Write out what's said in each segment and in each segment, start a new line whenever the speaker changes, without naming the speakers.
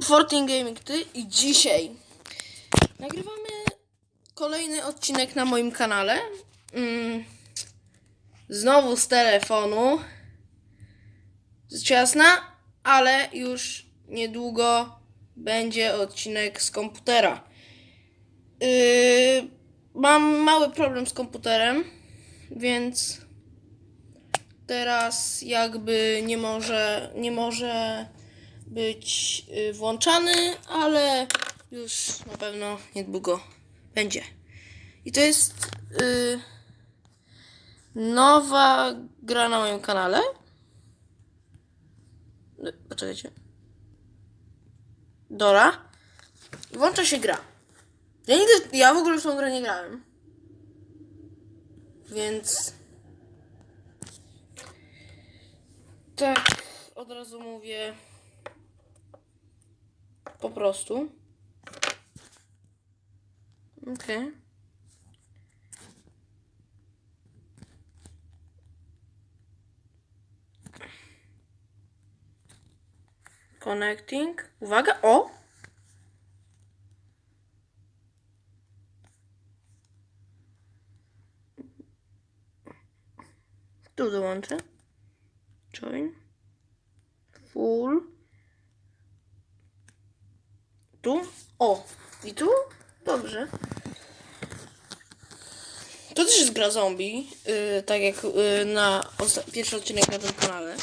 14 Gaming Ty i dzisiaj nagrywamy kolejny odcinek na moim kanale. Mm, znowu z telefonu. Rzecz ale już niedługo będzie odcinek z komputera. Yy, mam mały problem z komputerem, więc teraz jakby nie może, nie może być y, włączany, ale już na pewno niedługo będzie. I to jest y, nowa gra na moim kanale. Y, Poczekajcie. Dora. Włącza się gra. Ja nigdy, ja w ogóle w tą grę nie grałem. Więc tak od razu mówię prostu. Okej. Connecting. Uwaga, o! Tu dołączę. Join. Full. Tu? O! I tu? Dobrze. To też jest gra zombie, yy, tak jak yy, na pierwszy odcinek na tym kanale.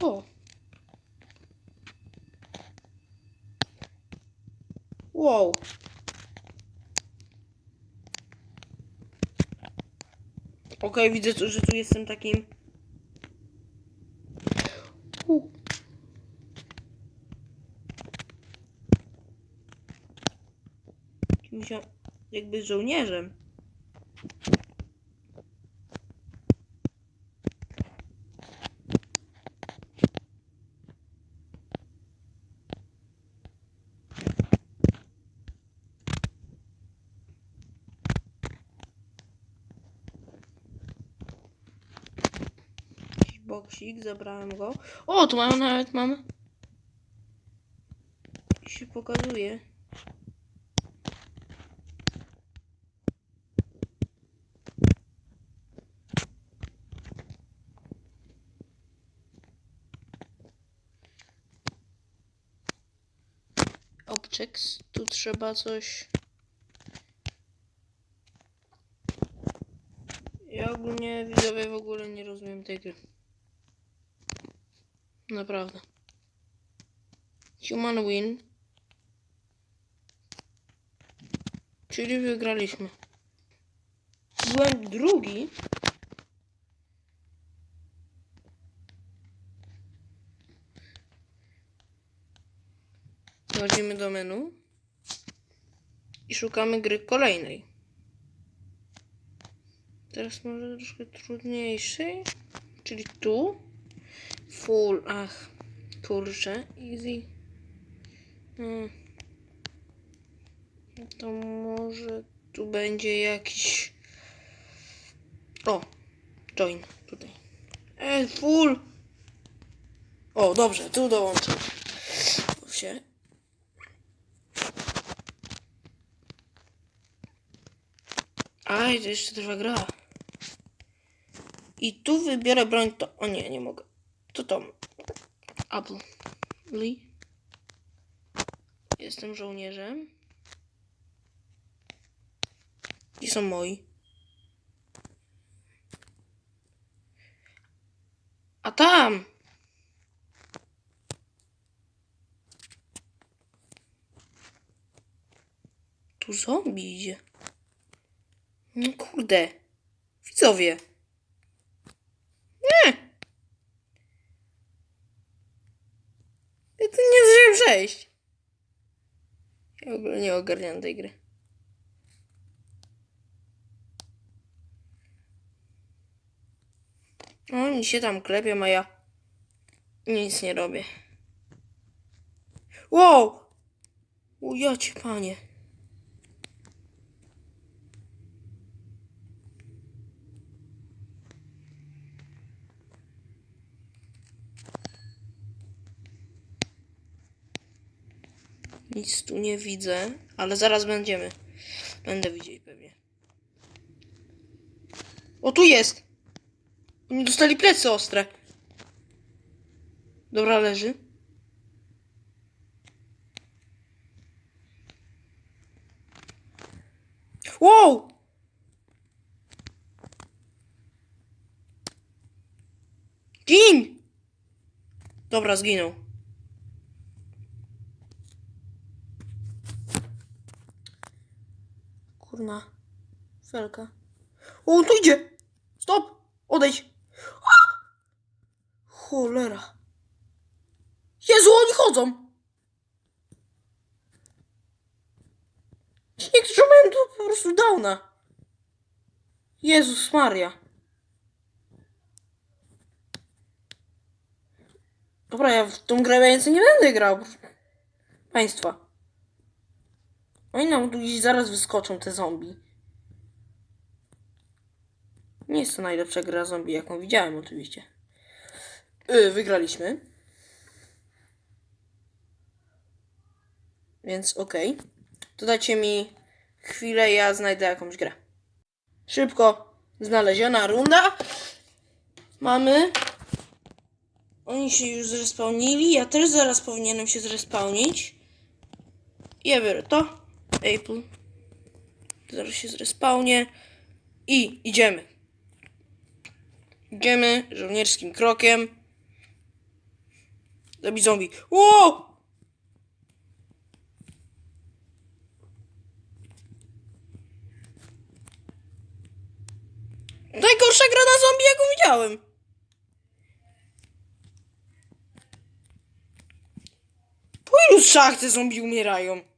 O! Wow! Okej, widzę, tu, że tu jestem takim... U. O- jakby żołnierzem. Boksik, zabrałem go. O, tu mamy nawet mamy. Się pokazuje. Objects. Tu trzeba coś. Ja ogólnie widzowie w ogóle nie rozumiem tej gry. Naprawdę. Human win. Czyli wygraliśmy. Byłem drugi. Wchodzimy do menu i szukamy gry kolejnej. Teraz może troszkę trudniejszej, czyli tu. Full, ach, kurczę, easy. Hmm. To może tu będzie jakiś. O, join tutaj. E, full. O, dobrze, tu dołączę się. Aj, to jeszcze trwa gra. I tu wybiorę broń to... O nie, nie mogę. To to. Apple. Lee. Jestem żołnierzem. I są moi. A tam! Tu zombie idzie. No kurde. Widzowie. Nie. Ja nie zdążyłem przejść. Ja w ogóle nie ogarniam tej gry. Oni się tam klepią, a ja nic nie robię. Wow! O ja cię panie. Nic tu nie widzę, ale zaraz będziemy. Będę widzieć pewnie. O, tu jest! Oni dostali plecy ostre. Dobra, leży. Wow! Gin! Dobra, zginął. Kurna. Felka. O, on tu idzie! Stop! Odejdź! A! Cholera. Jezu, oni chodzą! Niektórzy mają tu po prostu downa. Jezus Maria. Dobra, ja w tą grę więcej nie będę grał. Państwa. Oni nam gdzieś zaraz wyskoczą, te zombie. Nie jest to najlepsza gra zombie, jaką widziałem oczywiście. Yy, wygraliśmy. Więc okej. To dajcie mi chwilę, ja znajdę jakąś grę. Szybko. Znaleziona runda. Mamy. Oni się już zrespawnili. Ja też zaraz powinienem się zrespawnić. Ja biorę to. Apple. Zaraz się zrespawnię. I idziemy. Idziemy żołnierskim krokiem. Zabić zombie. Ło! Najgorsza gra na zombie, jaką widziałem. Po ilu strzałach te zombie umierają?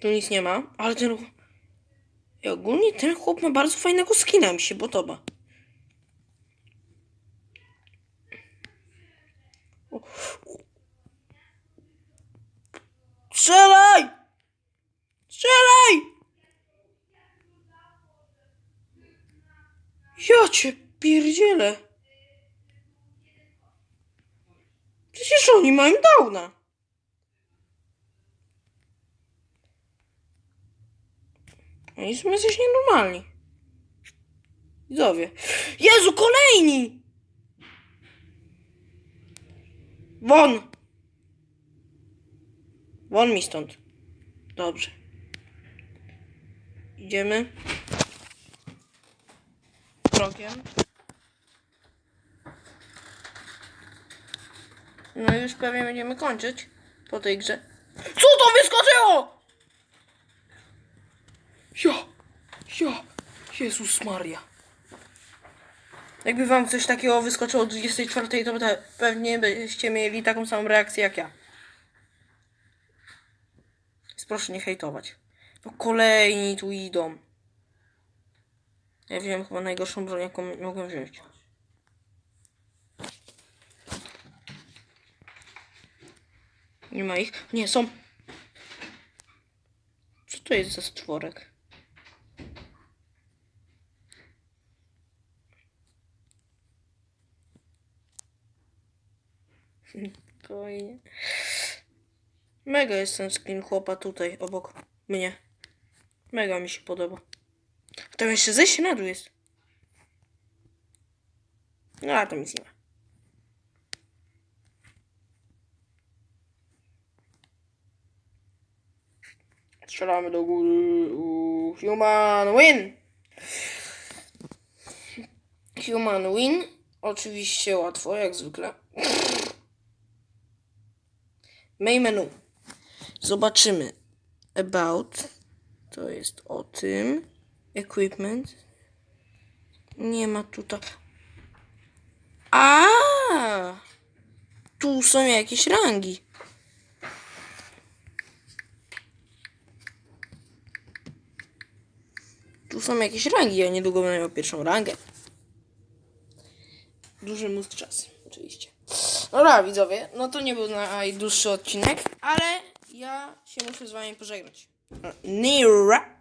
Tu nic nie ma, ale ten... I ogólnie ten chłop ma bardzo fajnego skina, mi się podoba. Strzelaj! Strzelaj! Ja cię pierdzielę. Przecież oni mają downa. Oni są jacyś nienormalni. Widzowie. Jezu, kolejni! Won! Won mi stąd. Dobrze. Idziemy. Krokiem. No już pewnie będziemy kończyć po tej grze. Co to wyskoczyło? Ja, ja, Jezus Maria. Jakby wam coś takiego wyskoczyło o 24, to pe- pewnie byście mieli taką samą reakcję jak ja. Więc proszę nie hejtować. No kolejni tu idą. Ja wziąłem chyba najgorszą broń, jaką mogłem wziąć. Nie ma ich? Nie, są. Co to jest za stworek? Spokojnie. Mega jest ten skin chłopa tutaj, obok mnie. Mega mi się podoba. A tam jeszcze zejście na dół jest. No, a tam nic nie ma. Strzelamy do góry. Human win! Human win. Oczywiście łatwo, jak zwykle. Main menu. Zobaczymy. About. To jest o tym. Equipment. Nie ma tutaj. A! Tu są jakieś rangi. Tu są jakieś rangi. Ja niedługo będę miał pierwszą rangę. Duży mózg czas, oczywiście. Dobra, widzowie, no to nie był najdłuższy odcinek, ale ja się muszę z wami pożegnać. Nira!